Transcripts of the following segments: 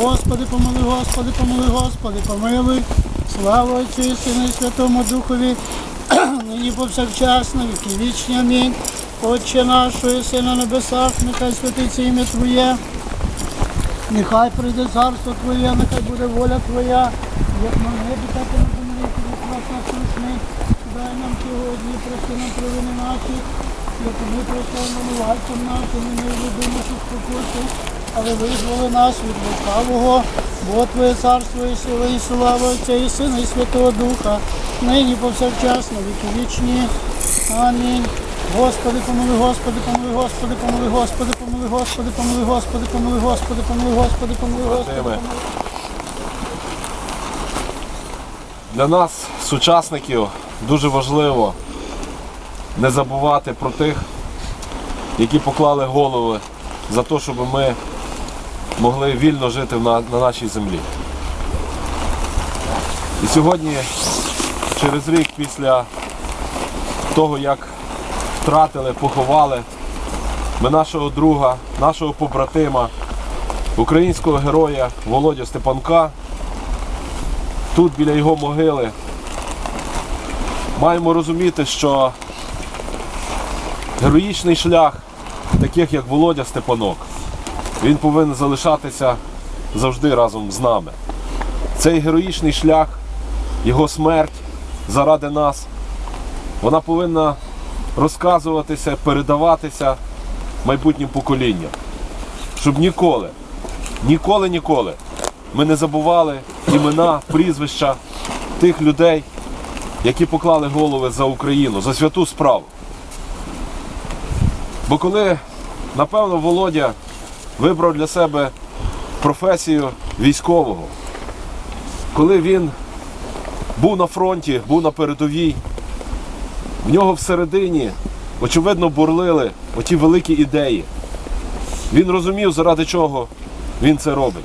Господи, помилуй, Господи, помилуй, Господи, помилуй. Слава Отцю і Сину і Святому Духові, нині повсякчас, на віки вічні. Амінь. Отче наш, що єси на небесах, нехай святиться ім'я Твоє. Нехай прийде царство Твоє, нехай буде воля Твоя, як на небі, так і на землі, хліб наш насущний. Дай нам сьогодні, прости нам провини наші, як ми прощаємо винуватцям нашим, і не веди нашу спокусу, але визволи нас від лукавого, бо Твоє царство і сила, і слава Отця і Сина, і Святого Духа, нині повсякчас, на віки вічні. Амінь. Господи, помилуй, Господи, помилуй, Господи, помилуй, Господи, помилуй, Господи, помилуй, Господи, помилуй, Господи, помилуй, Господи, помилуй, Господи. Для нас, сучасників, дуже важливо не забувати про тих, які поклали голови за те, щоб ми могли вільно жити на, на нашій землі. І сьогодні, через рік після того, як втратили, поховали ми нашого друга, нашого побратима, українського героя Володя Степанка, тут біля його могили. Маємо розуміти, що героїчний шлях таких як Володя Степанок, він повинен залишатися завжди разом з нами. Цей героїчний шлях, його смерть заради нас, вона повинна розказуватися, передаватися майбутнім поколінням. Щоб ніколи, ніколи, ніколи ми не забували імена, прізвища тих людей, які поклали голови за Україну, за святу справу. Бо коли, напевно, Володя вибрав для себе професію військового, коли він був на фронті, був на передовій, в нього всередині, очевидно, бурлили оті великі ідеї. Він розумів, заради чого він це робить,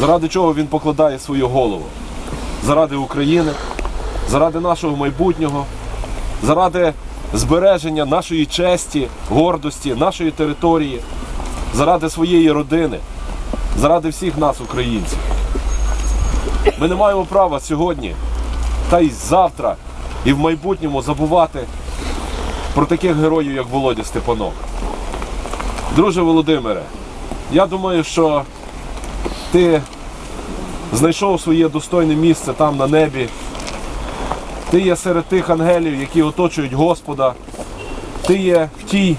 заради чого він покладає свою голову. Заради України, заради нашого майбутнього, заради збереження нашої честі, гордості, нашої території, заради своєї родини, заради всіх нас, українців. Ми не маємо права сьогодні, та й завтра, і в майбутньому забувати про таких героїв, як Володя Степанок. Друже Володимире, я думаю, що ти знайшов своє достойне місце там на небі. Ти є серед тих ангелів, які оточують Господа. Ти є в тій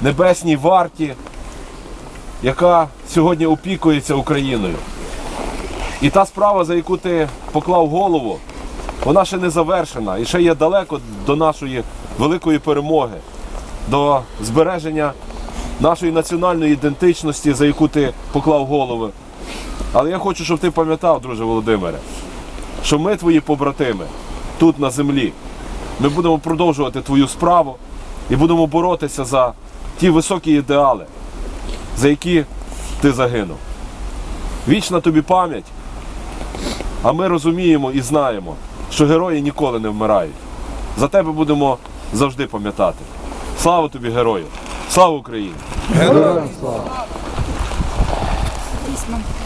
небесній варті, яка сьогодні опікується Україною. І та справа, за яку ти поклав голову, вона ще не завершена і ще є далеко до нашої великої перемоги, до збереження нашої національної ідентичності, за яку ти поклав голову. Але я хочу, щоб ти пам'ятав, друже Володимире, що ми твої побратими тут на землі. Ми будемо продовжувати твою справу і будемо боротися за ті високі ідеали, за які ти загинув. Вічна тобі пам'ять, а ми розуміємо і знаємо, що герої ніколи не вмирають. За тебе будемо завжди пам'ятати. Слава тобі, герою! Слава Україні!